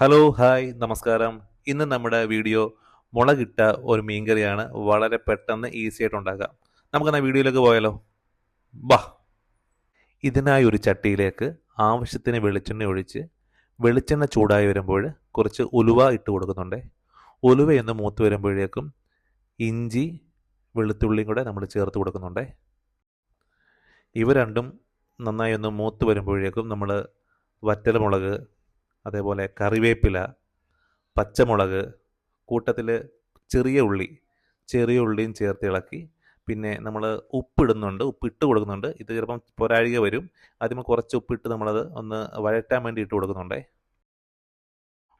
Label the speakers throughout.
Speaker 1: Hello hi നമസ്കാരം. ഇന്ന് നമ്മുടെ വീഡിയോ മുളകിട്ട ഒരു മീൻകറിയാണ് വളരെ പെട്ടെന്ന് ഈസി ആയിട്ട് ഉണ്ടാക്കാം. നമുക്കെന്നാ വീഡിയോയിലേക്ക് പോയാലോ? ബാ ഇതിനായി ഒരു ചട്ടിയിലേക്ക് ആവശ്യത്തിന് വെളിച്ചെണ്ണ ഒഴിച്ച് വെളിച്ചെണ്ണ ചൂടായി വരുമ്പോൾ കുറച്ച് ഉലുവ ഇട്ട് കൊടുക്കുന്നുണ്ട്. ഉലുവ എന്ന് മൂത്ത് വരുമ്പോഴേക്കും ഇഞ്ചി വെളുത്തുള്ളിയും കൂടെ നമ്മൾ ചേർത്ത് കൊടുക്കുന്നുണ്ട്. ഇവ രണ്ടും നന്നായി ഒന്ന് മൂത്ത് വരുമ്പോഴേക്കും നമ്മൾ വറ്റൽമുളക് അതേപോലെ കറിവേപ്പില പച്ചമുളക് കൂട്ടത്തിൽ ചെറിയ ഉള്ളി ചെറിയ ഉള്ളിയും ചേർത്ത് ഇളക്കി പിന്നെ നമ്മൾ ഉപ്പിടുന്നുണ്ട് ഉപ്പിട്ട് കൊടുക്കുന്നുണ്ട്. ഇത് ചിലപ്പം പൊരാഴിക വരും. ആദ്യം കുറച്ച് ഉപ്പിട്ട് നമ്മളത് ഒന്ന് വഴറ്റാൻ വേണ്ടി ഇട്ട് കൊടുക്കുന്നുണ്ടേ.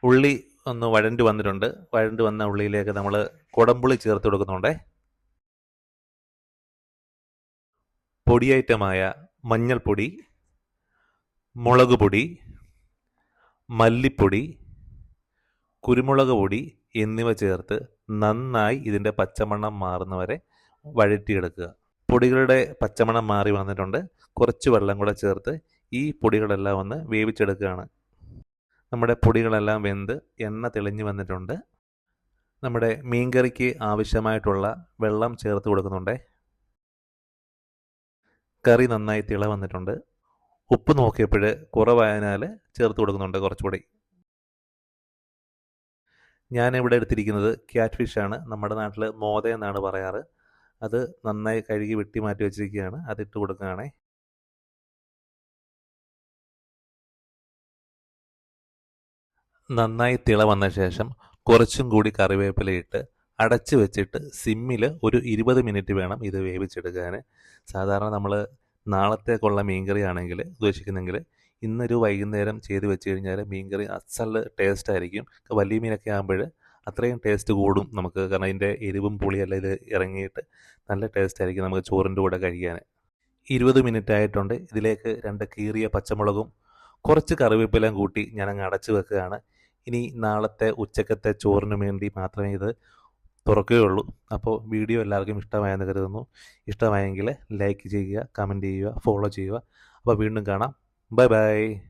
Speaker 1: ഉള്ളി ഒന്ന് വഴണ്ട് വന്നിട്ടുണ്ട്. വഴണ്ട് വന്ന ഉള്ളിയിലേക്ക് നമ്മൾ കുടമ്പുളി ചേർത്ത് കൊടുക്കുന്നുണ്ടേ. പൊടിയേറ്റമായ മഞ്ഞൾപ്പൊടി മുളക് പൊടി മല്ലിപ്പൊടി കുരുമുളക് പൊടി എന്നിവ ചേർത്ത് നന്നായി ഇതിന്റെ പച്ചമണം മാറുന്നവരെ വഴറ്റിയെടുക്കുക. പൊടികളുടെ പച്ചമണം മാറി വന്നിട്ടുണ്ട്. കുറച്ച് വെള്ളം കൂടെ ചേർത്ത് ഈ പൊടികളെല്ലാം ഒന്ന് വേവിച്ചെടുക്കുകയാണ്. നമ്മുടെ പൊടികളെല്ലാം വെന്ത് എണ്ണ തെളിഞ്ഞു വന്നിട്ടുണ്ട്. നമ്മുടെ മീൻകറിക്ക് ആവശ്യമായിട്ടുള്ള വെള്ളം ചേർത്ത് കൊടുക്കുന്നുണ്ട്. കറി നന്നായി തിള വന്നിട്ടുണ്ട്. ഉപ്പ് നോക്കിയപ്പോൾ കുറവായതിനാൽ ചേർത്ത് കൊടുക്കുന്നുണ്ട് കുറച്ചുകൂടി. ഞാനിവിടെ എടുത്തിരിക്കുന്നത് ക്യാറ്റ് ഫിഷാണ് നമ്മുടെ നാട്ടിൽ മോത എന്നാണ് പറയാറ്. അത് നന്നായി കഴുകി വെട്ടി മാറ്റി വെച്ചിരിക്കുകയാണ്. അതിട്ട് കൊടുക്കുകയാണേ. നന്നായി തിള വന്ന ശേഷം കുറച്ചും കൂടി കറിവേപ്പിലയിട്ട് അടച്ചു വെച്ചിട്ട് സിമ്മിൽ ഒരു ഇരുപത് മിനിറ്റ് വേണം ഇത് വേവിച്ചെടുക്കാൻ സാധാരണ നമ്മൾ നാളത്തേക്കുള്ള മീൻകറി ആണെങ്കിൽ ഉദ്ദേശിക്കുന്നെങ്കിൽ ഇന്നൊരു വൈകുന്നേരം ചെയ്ത് വെച്ച് കഴിഞ്ഞാൽ മീൻകറി അസൽ ടേസ്റ്റ് ആയിരിക്കും വലിയ മീനൊക്കെ ആകുമ്പോൾ അത്രയും ടേസ്റ്റ് കൂടും നമുക്ക്. കാരണം അതിന്റെ എരിവും പുളിയെല്ലാം ഇത് ഇറങ്ങിയിട്ട് നല്ല ടേസ്റ്റ് ആയിരിക്കും നമുക്ക് ചോറിന്റെ കൂടെ കഴിക്കാൻ ഇരുപത് മിനിറ്റ് ആയിട്ടുണ്ട്. ഇതിലേക്ക് രണ്ട് കീറിയ പച്ചമുളകും കുറച്ച് കറിവേപ്പിലയും കൂട്ടി ഞാനങ്ങ് അടച്ചു വെക്കുകയാണ്. ഇനി നാളത്തെ ഉച്ചക്കത്തെ ചോറിന് വേണ്ടി മാത്രമേ ഇത് തുറക്കുകയുള്ളൂ അപ്പോൾ വീഡിയോ എല്ലാവർക്കും ഇഷ്ടമായെന്ന് കരുതുന്നു. ഇഷ്ടമായെങ്കിൽ ലൈക്ക് ചെയ്യുക കമന്റ് ചെയ്യുക ഫോളോ ചെയ്യുക. അപ്പോൾ വീണ്ടും കാണാം. Bye bye